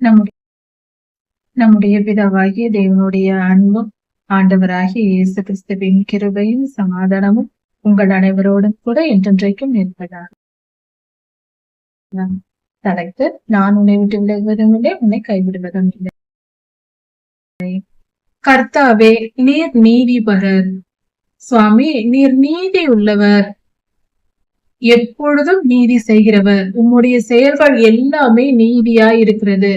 நம்முடைய நம்முடைய பிதாவாகிய தேவனுடைய அன்பும் ஆண்டவராகிய இயேசு கிறிஸ்துவின் கிருபையும் சமாதானமும் உங்கள் அனைவரோடும் கூட என்றென்றைக்கும் இருப்பதாக தலைத்து நான் உன்னை விட்டு விலகுவதும் இல்லை உன்னை கைவிடுவதும் இல்லை. கர்த்தாவே நீர் நீதிபரர் சுவாமி நீர் நீதி உள்ளவர். எப்பொழுதும் நீதி செய்கிறவர். உம்முடைய செயல்கள் எல்லாமே நீதியா இருக்கிறது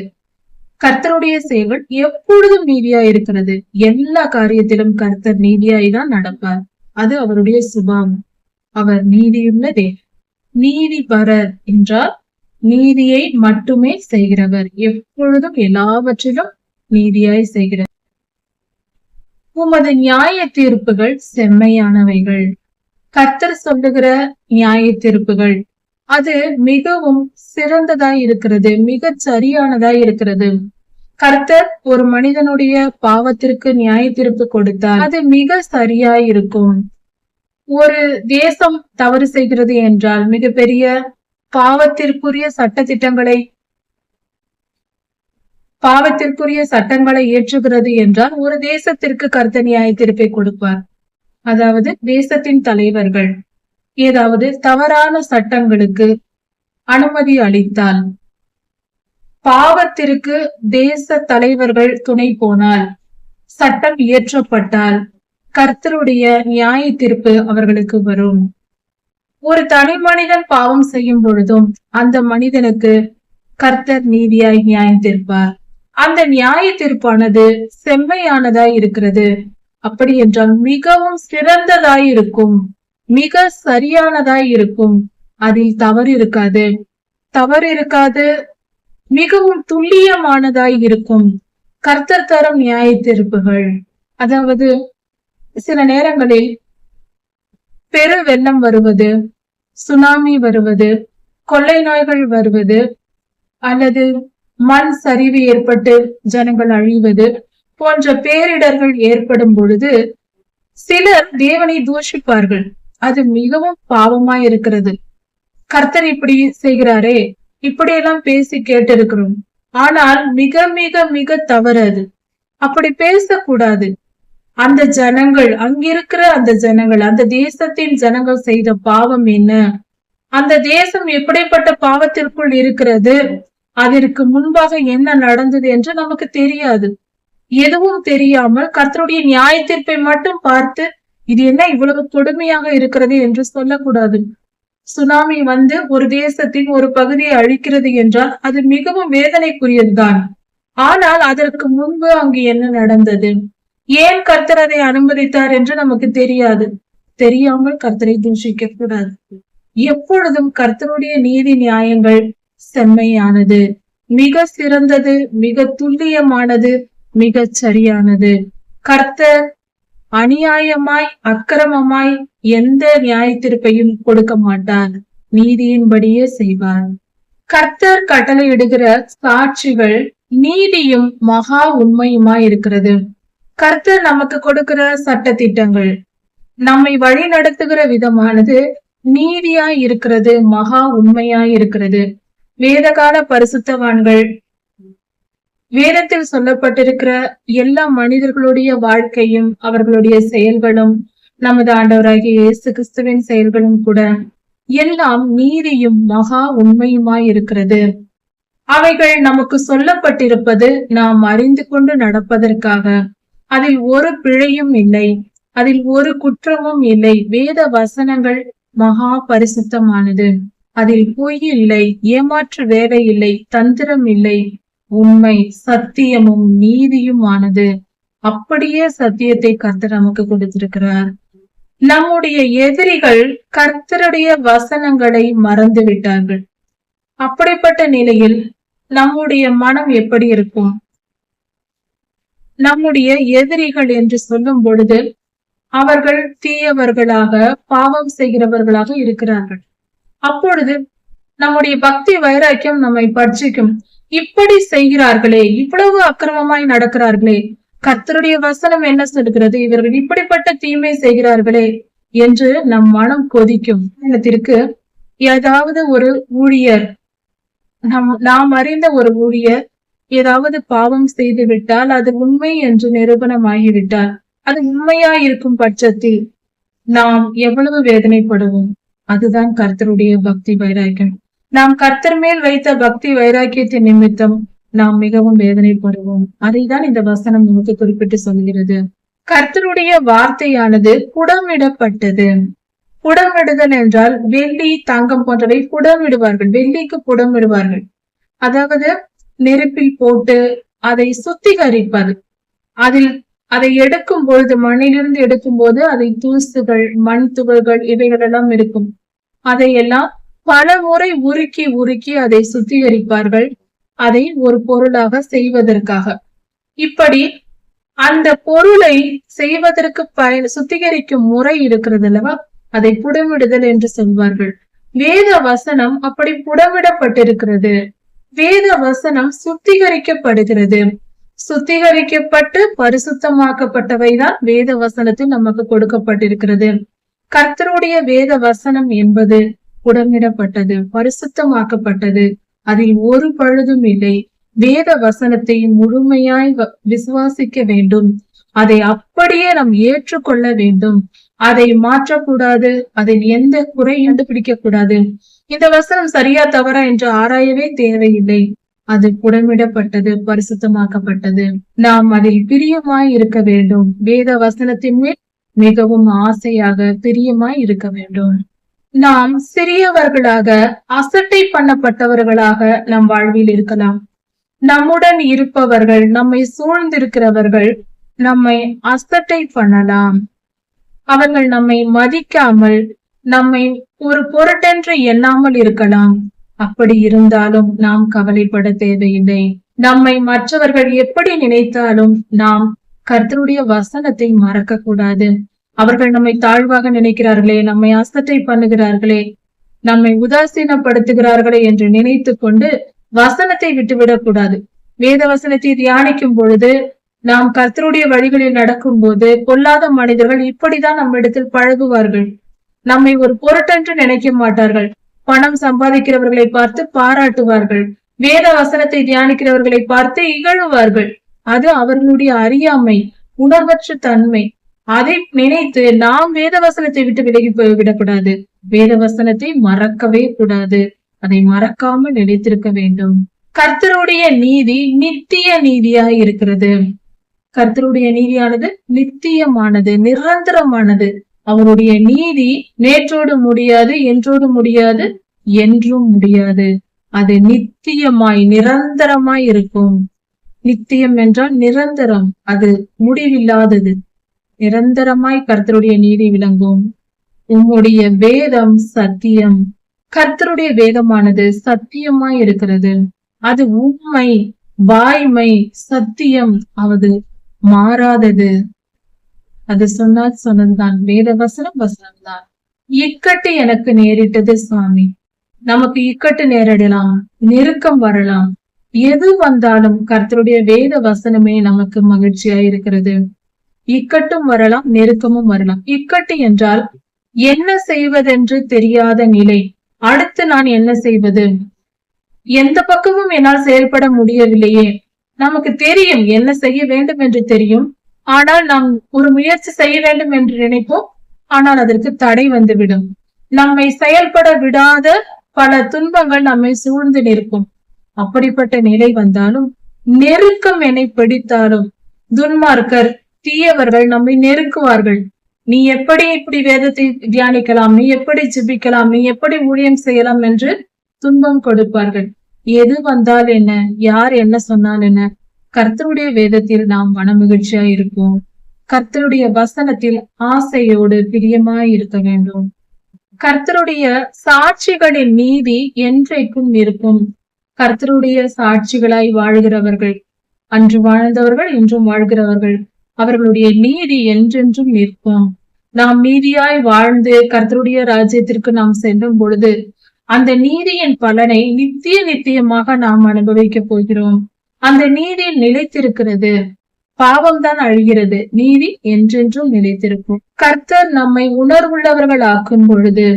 கர்த்தருடைய செயல்கள் எப்பொழுதும் நீதியா இருக்கிறது எல்லா காரியத்திலும் கர்த்தர் நீதியாய் தான் நடப்பார். அது அவருடைய சுபாவம். அவர் நீதியுள்ள தேவன். நீதிபரர் என்றால் நீதியை மட்டுமே செய்கிறவர். எப்பொழுதும் எல்லாவற்றிலும் நீதியாய் செய்கிறவர். உமது நியாய தீர்ப்புகள் செம்மையானவைகள். கர்த்தர் சொல்லுகிற நியாய தீர்ப்புகள் அது மிகவும் சிறந்ததாய் இருக்கிறது மிகச் சரியானதா இருக்கிறது. கர்த்தர் ஒரு மனிதனுடைய பாவத்திற்கு நியாய தீர்ப்பு கொடுத்தார். அது மிக சரியா இருக்கும். ஒரு தேசம் தவறு செய்கிறது என்றால் மிகப்பெரிய பாவத்திற்குரிய சட்ட திட்டங்களை பாவத்திற்குரிய சட்டங்களை ஏற்றுகிறது என்றால் ஒரு தேசத்திற்கு கர்த்த நியாய தீர்ப்பை கொடுப்பார். அதாவது தேசத்தின் தலைவர்கள். ஏதாவது தவறான சட்டங்களுக்கு அனுமதி அளித்தால். பாவத்திற்கு தேச தலைவர்கள் துணை போனால் சட்டம் இயற்றப்பட்டால் கர்த்தருடைய நியாய தீர்ப்பு அவர்களுக்கு வரும். ஒரு தனி மனிதன் பாவம் செய்யும் பொழுதும் அந்த மனிதனுக்கு கர்த்தர் நீதியாய் நியாயம் தீர்ப்பார். அந்த நியாய தீர்ப்பானது செம்மையானதாய் இருக்கிறது. அப்படி என்றால் மிகவும் சிறந்ததாய் இருக்கும் மிக சரியானதாய் இருக்கும் அதில் தவறு இருக்காது. தவறு இருக்காது. மிகவும் துல்லியமானதாய் இருக்கும் கர்த்தர் தரும் நியாய தீர்ப்புகள் அதாவது சில நேரங்களில் பெரு வெள்ளம் வருவது சுனாமி வருவது கொள்ளை நோய்கள் வருவது அல்லது மண் சரிவு ஏற்பட்டு ஜனங்கள் அழிவது போன்ற பேரிடர்கள் ஏற்படும் பொழுது சிலர் தேவனை தூஷிப்பார்கள். அது மிகவும் பாவமாய் இருக்கிறது கர்த்தர் இப்படி செய்கிறாரே இப்படியெல்லாம் பேசி கேட்டிருக்கிறோம். ஆனால் மிக மிக மிக தவறு அது. அப்படி பேசக்கூடாது. அந்த ஜனங்கள் அங்கிருக்கிற அந்த ஜனங்கள் அந்த தேசத்தின் ஜனங்கள் செய்த பாவம் என்ன? அந்த தேசம் எப்படிப்பட்ட பாவத்திற்குள் இருக்கிறது? அதற்கு முன்பாக என்ன நடந்தது என்று நமக்கு தெரியாது. எதுவும் தெரியாமல் கர்த்தருடைய நியாய தீர்ப்பை மட்டும் பார்த்து இது என்ன இவ்வளவு கொடுமையாக இருக்கிறது என்று சொல்லக்கூடாது. சுனாமி வந்து ஒரு தேசத்தின் ஒரு பகுதியை அழிக்கிறது என்றால் அது மிகவும் வேதனைக்குரியதுதான். ஆனால் அதற்கு முன்பு அங்கு என்ன நடந்தது? ஏன் கர்த்தர் அதை அனுமதித்தார் என்று நமக்கு தெரியாது. தெரியாமல் கர்த்தரை தூஷிக்க கூடாது. எப்பொழுதும் கர்த்தருடைய நீதி நியாயங்கள் செம்மையானது. மிக சிறந்தது மிக துல்லியமானது. மிகச் சரியானது கர்த்தர் அநியாயமாய் அக்கிரமமாய் எந்த நியாய தீர்ப்பையும் கொடுக்க மாட்டார். நீதியின்படியே செய்வார். கர்த்தர் கட்டளையிடுகிற சாட்சிகள் நீதியும் மகா உண்மையுமாய் இருக்கிறது. கர்த்தர் நமக்கு கொடுக்கிற சட்ட திட்டங்கள் நம்மை வழி நடத்துகிற விதமானது நீதியாய் இருக்கிறது மகா உண்மையாய் இருக்கிறது. வேதகால பரிசுத்தவான்கள் வேதத்தில் சொல்லப்பட்டிருக்கிற எல்லா மனிதர்களுடைய வாழ்க்கையும் அவர்களுடைய செயல்களும் நமது ஆண்டவராகிய இயேசு கிறிஸ்துவின் செயல்களும் கூட எல்லாம் நீதியும் மகா உண்மையுமாய் இருக்கிறது. அவைகள் நமக்கு சொல்லப்பட்டிருப்பது நாம் அறிந்து கொண்டு நடப்பதற்காக. அதில் ஒரு பிழையும் இல்லை. அதில் ஒரு குற்றமும் இல்லை. வேத வசனங்கள் மகா பரிசுத்தமானது. அதில் பொய் இல்லை ஏமாற்று வேலை இல்லை தந்திரம் இல்லை உண்மை சத்தியமும் நீதியுமானது. அப்படியே சத்தியத்தை கர்த்தர் நமக்கு கொடுத்திருக்கிறார். நம்முடைய எதிரிகள் கர்த்தருடைய வசனங்களை மறந்து விட்டார்கள். அப்படிப்பட்ட நிலையில் நம்முடைய மனம் எப்படி இருக்கும்? நம்முடைய எதிரிகள் என்று சொல்லும் பொழுது அவர்கள் தீயவர்களாக பாவம் செய்கிறவர்களாக இருக்கிறார்கள். அப்பொழுது நம்முடைய பக்தி வைராக்கியம் நம்மை பட்சிக்கும் இப்படி செய்கிறார்களே இவ்வளவு அக்கிரமமாய் நடக்கிறார்களே கர்த்தருடைய வசனம் என்ன சொல்கிறது இவர்கள் இப்படிப்பட்ட தீமை செய்கிறார்களே என்று நம் மனம் கொதிக்கும். இடத்திற்கு ஏதாவது ஒரு ஊழியர் நம் நாம் அறிந்த ஒரு ஊழியர் ஏதாவது பாவம் செய்து விட்டால் அது உண்மை என்று நிரூபணமாகிவிட்டால் அது உண்மையா இருக்கும் பட்சத்தில் நாம் எவ்வளவு வேதனைப்படுவோம்? அதுதான் கர்த்தருடைய பக்தி வைராக்கியம். நாம் கர்த்தர் மேல் வைத்த பக்தி வைராக்கியத்தின் நிமித்தம் நாம் மிகவும் வேதனைப்படுவோம். அதைதான் இந்த வசனம் நமக்கு குறிப்பிட்டு சொல்கிறது கர்த்தருடைய வார்த்தையானது புடமிடப்பட்டது. புடமிடுதல் என்றால் வெள்ளி தங்கம் போன்றவை புடமிடுவார்கள். வெள்ளிக்கு புடமிடுவார்கள். அதாவது நெருப்பில் போட்டு அதை சுத்திகரிப்பது. அதில் அதை எடுக்கும் பொழுது மண்ணிலிருந்து எடுக்கும் போது அதை தூசுகள் மண் துகள்கள் இவைகளெல்லாம் இருக்கும். அதையெல்லாம் பல முறை உருக்கி உருக்கி அதை சுத்திகரிப்பார்கள். அதை ஒரு பொருளாக செய்வதற்காக. இப்படி அந்த பொருளை செய்வதற்கு பயன் சுத்திகரிக்கும் முறை இருக்கிறது அல்லவா? அதை புடமிடுதல் என்று சொல்வார்கள். வேத வசனம் அப்படி புடமிடப்பட்டிருக்கிறது. வேத வசனம் சுத்திகரிக்கப்படுகிறது. சுத்திகரிக்கப்பட்டு பரிசுத்தமாக்கப்பட்டவைதான் வேத வசனத்தில் நமக்கு கொடுக்கப்பட்டிருக்கிறது. கர்த்தருடைய வேத வசனம் என்பது புடமிடப்பட்டது பரிசுத்தமாக்கப்பட்டது. அதில் ஒரு பழுதும் இல்லை. வேத வசனத்தை முழுமையாய் வ- விசுவாசிக்க வேண்டும். அதை அப்படியே நாம் ஏற்றுக்கொள்ள வேண்டும். அதை மாற்றக்கூடாது. அதில் எந்த குறையும் பிடிக்க கூடாது இந்த வசனம் சரியா தவறா என்று ஆராயவே தேவையில்லை. அது புடமிடப்பட்டது பரிசுத்தமாக்கப்பட்டது. நாம் அதில் பிரியமாய் இருக்க வேண்டும். வேத வசனத்தின் மேல் மிகவும் ஆசையாக பிரியமாய் இருக்க வேண்டும். நாம் சிறியவர்களாக அசட்டை பண்ணப்பட்டவர்களாக நம் வாழ்வில் இருக்கலாம். நம்முடன் இருப்பவர்கள் நம்மை சூழ்ந்திருக்கிறவர்கள் நம்மை அசட்டை பண்ணலாம். அவர்கள் நம்மை மதிக்காமல் நம்மை ஒரு பொருட்டென்று எண்ணாமல் இருக்கலாம். அப்படி இருந்தாலும் நாம் கவலைப்பட தேவையில்லை. நம்மை மற்றவர்கள் எப்படி நினைத்தாலும் நாம் கர்த்தருடைய வசனத்தை மறக்க கூடாது அவர்கள் நம்மை தாழ்வாக நினைக்கிறார்களே நம்மை அசட்டை பண்ணுகிறார்களே நம்மை உதாசீனப்படுத்துகிறார்களே என்று நினைத்து கொண்டு வசனத்தை விட்டுவிடக் கூடாது. வேத வசனத்தை தியானிக்கும் பொழுது நாம் கர்த்தருடைய வழிகளில் நடக்கும் போது பொல்லாத மனிதர்கள் இப்படிதான் நம்மிடத்தில் பழகுவார்கள். நம்மை ஒரு பொருட்டென்று நினைக்க மாட்டார்கள். பணம் சம்பாதிக்கிறவர்களை பார்த்து பாராட்டுவார்கள். வேத வசனத்தை தியானிக்கிறவர்களை பார்த்து இகழுவார்கள். அது அவர்களுடைய அறியாமை உணர்வற்ற தன்மை. அதை நினைத்து நாம் வேத வசனத்தை விட்டு விலகி போய் விடக்கூடாது. வேத வசனத்தை மறக்கவே கூடாது. அதை மறக்காமல் நினைத்திருக்க வேண்டும். கர்த்தருடைய நீதி நித்திய நீதியா இருக்கிறது. கர்த்தருடைய நீதியானது நித்தியமானது நிரந்தரமானது. அவருடைய நீதி நேற்றோடு முடியாது என்றோடு முடியாது என்றும் முடியாது. அது நித்தியமாய் நிரந்தரமாய் இருக்கும். நித்தியம் என்றால் நிரந்தரம். அது முடிவில்லாதது. நிரந்தரமாய் கர்த்தருடைய நீதி விளங்கும். உம்முடைய வேதம் சத்தியம். கர்த்தருடைய வேதமானது சத்தியமாய் இருக்கிறது. அது உண்மை வாய்மை சத்தியம். அது மாறாதது. அது சொன்னால் சொன்னதுதான். வேத வசனம் வசனம் தான் இக்கட்டு எனக்கு நேரிட்டது சுவாமி. நமக்கு இக்கட்டு நேரிடலாம் நெருக்கம் வரலாம். எது வந்தாலும் கர்த்தருடைய வேத வசனமே நமக்கு மகிழ்ச்சியா இருக்கிறது. இக்கட்டும் வரலாம் நெருக்கமும் வரலாம். இக்கட்டு என்றால் என்ன செய்வதென்று தெரியாத நிலை. அடுத்து நான் என்ன செய்வது? எந்த பக்கமும் என்னால் செயல்பட முடியவில்லையே. நமக்கு தெரியும் என்ன செய்ய வேண்டும் என்று தெரியும். ஆனால் நாம் ஒரு முயற்சி செய்ய வேண்டும் என்று நினைப்போம். ஆனால் அதற்கு தடை வந்துவிடும். நம்மை செயல்பட விடாத பல துன்பங்கள் நம்மை சூழ்ந்து நிற்கும். அப்படிப்பட்ட நிலை வந்தாலும் நெருக்கம் என்னை பிடித்தாலும் துன்மார்க்கர் தீயவர்கள் நம்மை நெருக்குவார்கள். நீ எப்படி இப்படி வேதத்தை தியானிக்கலாம்? நீ எப்படி ஜிபிக்கலாம்? நீ எப்படி ஊழியம் செய்யலாம் என்று துன்பம் கொடுப்பார்கள். எது வந்தால் என்ன? யார் என்ன சொன்னால் என்ன? கர்த்தருடைய வேதத்தில் நாம் மனமகிழ்ச்சியா இருப்போம். கர்த்தருடைய வசனத்தில் ஆசையோடு பிரியமாய் இருக்க வேண்டும். கர்த்தருடைய சாட்சிகளின் நீதி என்றைக்கும் இருக்கும். கர்த்தருடைய சாட்சிகளாய் வாழ்கிறவர்கள் அன்று வாழ்ந்தவர்கள் இன்றும் வாழ்கிறவர்கள். அவர்களுடைய நீதி என்றென்றும் நிற்கும். நாம் நீதியாய் வாழ்ந்து கர்த்தருடைய ராஜ்யத்திற்கு நாம் செல்லும் பொழுது அந்த நீதியின் பலனை நித்திய நித்தியமாக நாம் அனுபவிக்க போகிறோம். அந்த நீதி நிலைத்திருக்கிறது. பாவம் தான் அழிகிறது. நீதி என்றென்றும் நிலைத்திருக்கும். கர்த்தர் நம்மை உணர்வுள்ளவர்கள் ஆக்கும் பொழுது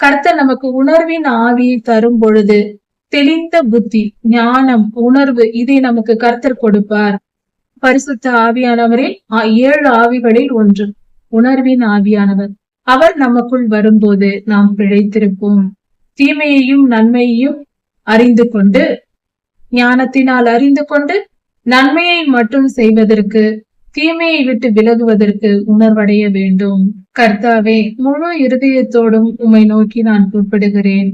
கர்த்தர் நமக்கு உணர்வின் ஆவியை தரும் பொழுது தெளிந்த புத்தி ஞானம் உணர்வு இதை நமக்கு கர்த்தர் கொடுப்பார். பரிசுத்த ஆவியானவரில் ஏழு ஆவிகளில் ஒன்று. உணர்வின் ஆவியானவர். அவர் நமக்குள் வரும்போது நாம் பிழைத்திருப்போம். தீமையையும் நன்மையையும் அறிந்து கொண்டு ஞானத்தினால் அறிந்து கொண்டு நன்மையை மட்டும் செய்வதற்கு தீமையை விட்டு விலகுவதற்கு உணர்வடைய வேண்டும். கர்த்தாவே முழு இருதயத்தோடும் உம்மை நோக்கி நான் கூப்பிடுகிறேன்.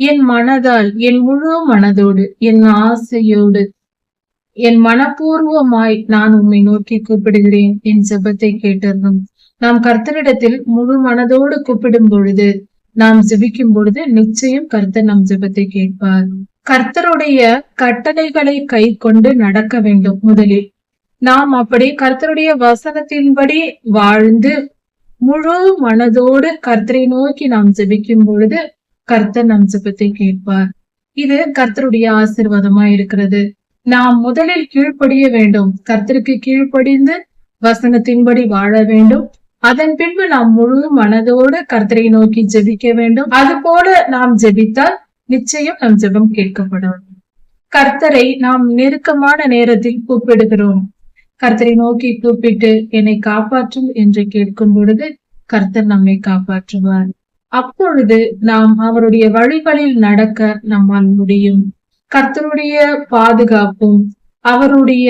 என் மனதால் என் முழு மனதோடு என் ஆசையோடு என் மனப்பூர்வமாய் நான் உம்மை நோக்கி கூப்பிடுகிறேன் என் ஜெபத்தை கேட்டிருந்தோம் நாம் கர்த்தரிடத்தில் முழு மனதோடு கூப்பிடும் பொழுது நாம் ஜெபிக்கும் பொழுது நிச்சயம் கர்த்தர் நம் ஜெபத்தை கேட்பார். கர்த்தருடைய கட்டளைகளை கை கொண்டு நடக்க வேண்டும் முதலில். நாம் அப்படி கர்த்தருடைய வசனத்தின்படி வாழ்ந்து முழு மனதோடு கர்த்தரை நோக்கி நாம் ஜெபிக்கும் பொழுது கர்த்தர் நம் ஜெபத்தை கேட்பார். இது கர்த்தருடைய ஆசிர்வாதமா இருக்கிறது. நாம் முதலில் கீழ்ப்படிய வேண்டும். கர்த்தருக்கு கீழ்ப்படிந்து வசனத்தின்படி வாழ வேண்டும். அதன் பின்பு நாம் முழு மனதோடு கர்த்தரை நோக்கி ஜெபிக்க வேண்டும். அது போல நாம் ஜெபித்தால் நிச்சயம் நம் ஜெபம் கேட்கப்படும். கர்த்தரை நாம் நெருக்கமான நேரத்தில் கூப்பிடுகிறோம். கர்த்தரை நோக்கி கூப்பிட்டு என்னை காப்பாற்றும் என்று கேட்கும் பொழுது கர்த்தர் நம்மை காப்பாற்றுவார். அப்பொழுது நாம் அவருடைய வழிகளில் நடக்க நம்மால் முடியும். கர்த்தருடைய பாதுகாப்பும் அவருடைய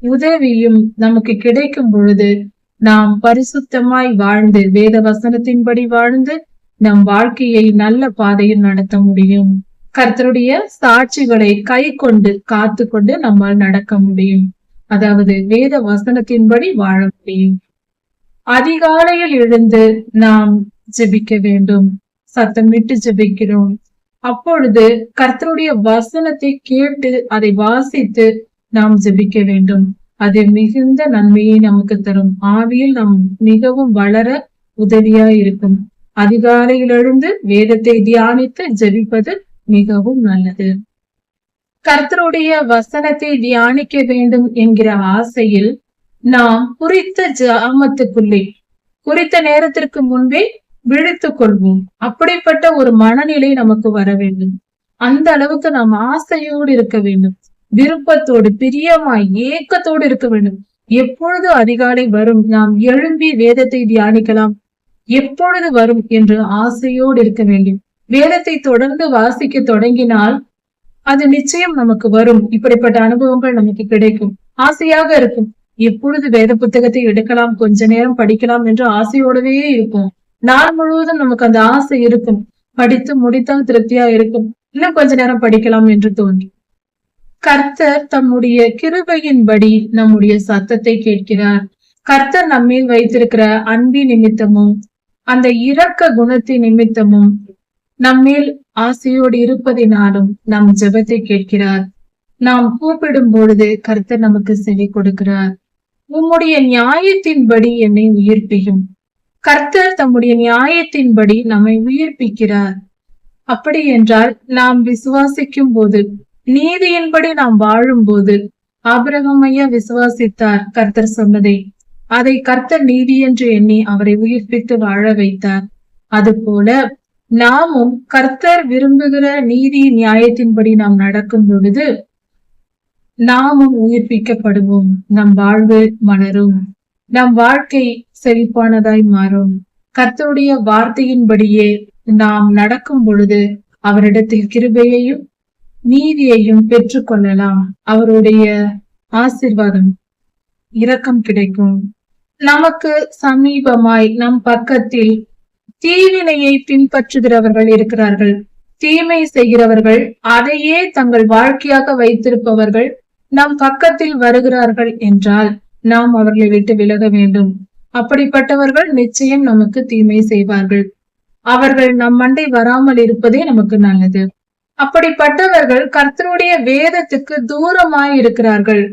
உதவியும் நமக்கு கிடைக்கும் பொழுது நாம் பரிசுத்தமாய் வாழ்ந்து வேத வசனத்தின்படி வாழ்ந்து நம் வாழ்க்கையை நல்ல பாதையில் நடத்த முடியும். கர்த்தருடைய சாட்சிகளை கை கொண்டு காத்து கொண்டு நம்மால் நடக்க முடியும். அதாவது வேத வசனத்தின்படி வாழ முடியும். அதிகாலையில் எழுந்து நாம் ஜெபிக்க வேண்டும். சத்தமிட்டு ஜெபிக்கிறோம். அப்பொழுது கர்த்தருடைய வசனத்தை கேட்டு அதை வாசித்து நாம் ஜெபிக்க வேண்டும். அது மிகுந்த நன்மையை நமக்கு தரும். ஆவியில் நாம் மிகவும் வளர உதவியா இருக்கும். அதிகாலையில் எழுந்து வேதத்தை தியானித்து ஜெபிப்பது மிகவும் நல்லது. கர்த்தருடைய வசனத்தை தியானிக்க வேண்டும் என்கிற ஆசையில் நாம் குறித்த ஜாமத்துக்குள்ளே குறித்த நேரத்திற்கு முன்பே விழித்துக் கொள்வோம். அப்படிப்பட்ட ஒரு மனநிலை நமக்கு வர வேண்டும். அந்த அளவுக்கு நாம் ஆசையோடு இருக்க வேண்டும். விருப்பத்தோடு பிரியமாய் ஏக்கத்தோடு இருக்க வேண்டும். எப்பொழுது அதிகாலை வரும் நாம் எழும்பி வேதத்தை தியானிக்கலாம். எப்பொழுது வரும் என்று ஆசையோடு இருக்க வேண்டும். வேதத்தை தொடர்ந்து வாசிக்க தொடங்கினால் அது நிச்சயம் நமக்கு வரும். இப்படிப்பட்ட அனுபவங்கள் நமக்கு கிடைக்கும். ஆசையாக இருக்கும். எப்பொழுது வேத புத்தகத்தை எடுக்கலாம் கொஞ்ச நேரம் படிக்கலாம் என்று ஆசையோடவே இருப்போம். நாள் முழுவதும் நமக்கு அந்த ஆசை இருக்கும். படித்து முடித்தால் திருப்தியா இருக்கும். இன்னும் கொஞ்ச நேரம் படிக்கலாம் என்று தோன்றும் கர்த்தர் தம்முடைய கிருபையின்படி நம்முடைய சத்தத்தை கேட்கிறார். கர்த்தர் நம்மேல் வைத்திருக்கிற அன்பின் நிமித்தமும் அந்த இரக்க குணத்தின் நிமித்தமும் நம்மேல் ஆசையோடு இருப்பதினாலும் நம் ஜெபத்தை கேட்கிறார். நாம் கூப்பிடும் பொழுது கர்த்தர் நமக்கு செவி கொடுக்கிறார். உம்முடைய நியாயத்தின்படி என்னை உயிர்ப்பியும். கர்த்தர் தம்முடைய நியாயத்தின்படி நம்மை உயிர்ப்பிக்கிறார். அப்படி என்றால் நாம் விசுவாசிக்கும் போது நீதியின்படி நாம் வாழும் போது ஐயா விசுவாசித்தார் கர்த்தர் சொன்னதை. அதை கர்த்தர் நீதி என்று எண்ணி அவரை உயிர்ப்பித்து வாழ வைத்தார். அதுபோல நாமும் கர்த்தர் விரும்புகிற நீதி நியாயத்தின்படி நாம் நடக்கும் பொழுது நாமும் உயிர்ப்பிக்கப்படுவோம். நம் வாழ்வு மலரும். நம் வாழ்க்கை செழிப்பானதாய் மாறும். கர்த்தருடைய வார்த்தையின்படியே நாம் நடக்கும் பொழுது அவரிடத்தில் கிருபையையும் நீதியையும் பெற்றுக்கொள்ளலாம் அவருடைய ஆசிர்வாதம் இரக்கம் கிடைக்கும். நமக்கு சமீபமாய் நம் பக்கத்தில் தீவினையை பின்பற்றுகிறவர்கள் இருக்கிறார்கள். தீமை செய்கிறவர்கள் அதையே தங்கள் வாழ்க்கையாக வைத்திருப்பவர்கள் நம் பக்கத்தில் வருகிறார்கள் என்றால் நாம் அவர்களை விட்டு விலக வேண்டும். அப்படிப்பட்டவர்கள் நிச்சயம் நமக்கு தீமை செய்வார்கள். அவர்கள் நம் மண்டை வராமல் இருப்பதே நமக்கு நல்லது. அப்படிப்பட்டவர்கள் கர்த்தனுடைய வேதத்துக்கு தூரமாய் இருக்கிறார்கள்.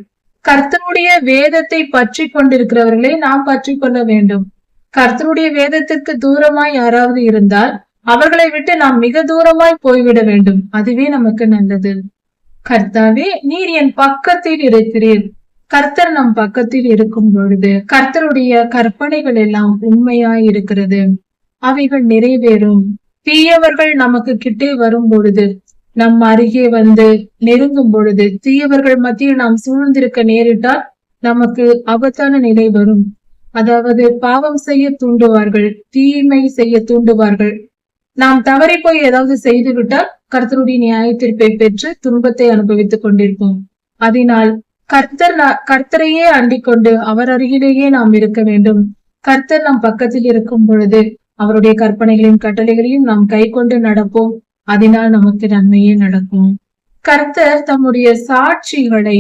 கர்த்தனுடைய வேதத்தை பற்றி கொண்டிருக்கிறவர்களை நாம் பற்றி கொள்ள வேண்டும். கர்த்தனுடைய வேதத்திற்கு தூரமாய் யாராவது இருந்தால் அவர்களை விட்டு நாம் மிக தூரமாய் போய்விட வேண்டும். அதுவே நமக்கு நல்லது. கர்த்தாவே நீர் என் பக்கத்தில் இருக்கிறீர். கர்த்தர் நம் பக்கத்தில் இருக்கும் பொழுது கர்த்தருடைய கற்பனைகள் எல்லாம் உண்மையாய் இருக்கிறது. அவைகள் நிறைவேறும். தீயவர்கள் நமக்கு கிட்டே வரும் பொழுது நம் அருகே வந்து நெருங்கும் பொழுது தீயவர்கள் மத்தியில் நாம் சூழ்ந்திருக்க நேரிட்டால் நமக்கு ஆபத்தான நிலை வரும். அதாவது பாவம் செய்ய தூண்டுவார்கள் தீமை செய்ய தூண்டுவார்கள். நாம் தவறி போய் ஏதாவது செய்து விட்டால் கர்த்தருடைய நியாயத்திற்பை பெற்று துன்பத்தை அனுபவித்துக் கொண்டிருப்போம். அதனால் கர்த்தர் கர்த்தரையே அண்டிக் கொண்டு அவர் அருகிலேயே நாம் இருக்க வேண்டும். கர்த்தர் நம் பக்கத்தில் இருக்கும் பொழுது அவருடைய கற்பனைகளையும் கட்டளைகளையும் நாம் கை கொண்டு நடப்போம். அதனால் நமக்கு நன்மையே நடக்கும். கர்த்தர் தம்முடைய சாட்சிகளை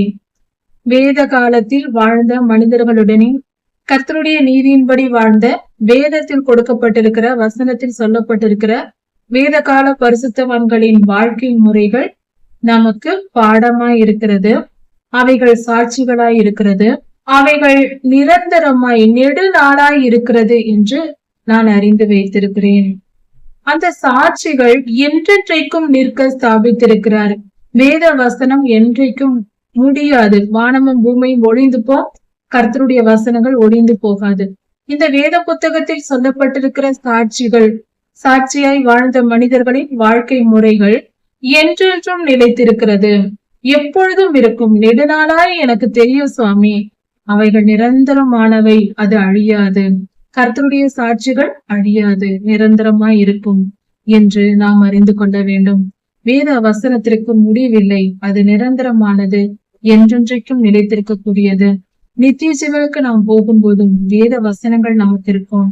வேத காலத்தில் வாழ்ந்த மனிதர்களுடனே கர்த்தருடைய நீதியின்படி வாழ்ந்த வேதத்தில் கொடுக்கப்பட்டிருக்கிற வசனத்தில் சொல்லப்பட்டிருக்கிற வேத கால பரிசுத்தவான்களின் வாழ்க்கை முறைகள் நமக்கு பாடமாய் இருக்கிறது அவைகள் சாட்சிகளாய் இருக்கிறது. அவைகள் நிரந்தரமாய் நெடுநாளாய் இருக்கிறது என்று நான் அறிந்து வைத்திருக்கிறேன். அந்த சாட்சிகள் என்றென்றைக்கும் நிற்க ஸ்தாபித்திருக்கிறார். வேத வசனம் என்றைக்கும் முடியாது. வானமும் பூமியும் ஒழிந்து போ கர்த்தருடைய வசனங்கள் ஒழிந்து போகாது. இந்த வேத புத்தகத்தில் சொல்லப்பட்டிருக்கிற சாட்சிகள் சாட்சியாய் வாழ்ந்த மனிதர்களின் வாழ்க்கை முறைகள் என்றென்றும் நிலைத்திருக்கிறது. எப்பொழுதும் இருக்கும் நெடுநாளாய் எனக்கு தெரியும் சுவாமி. அவைகள் நிரந்தரமானவை அது அழியாது. கர்த்தருடைய சாட்சிகள் அழியாது நிரந்தரமாய் இருக்கும் என்று நாம் அறிந்து கொள்ள வேண்டும். வேத வசனத்திற்கு முடிவில்லை அது நிரந்தரமானது என்றென்றைக்கும் நிலைத்திருக்கக்கூடியது. நித்திய ஜீவனுக்கு நாம் போகும்போதும் வேத வசனங்கள் நமக்கு இருக்கும்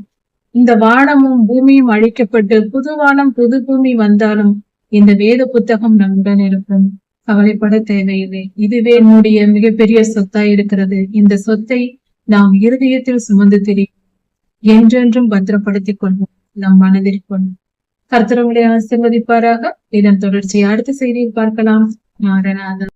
இந்த வானமும் பூமியும் அழிக்கப்பட்டு புது வானம் புது பூமி வந்தாலும் இந்த வேத புத்தகம் நம்முடன் இருக்கும் கவலைப்பட தேவையில்லை. இதுவே என்னுடைய மிகப்பெரிய சொத்தா இருக்கிறது. இந்த சொத்தை நாம் இருதயத்தில் சுமந்து தெரியும் என்றென்றும் பத்திரப்படுத்திக் கொள்வோம். நம் மனதில் கொள்வோம் கர்த்தரவங்களை ஆசிர்வதிப்பாராக. இதன் தொடர்ச்சியை அடுத்த செய்தியில் பார்க்கலாம். நாரநாதன்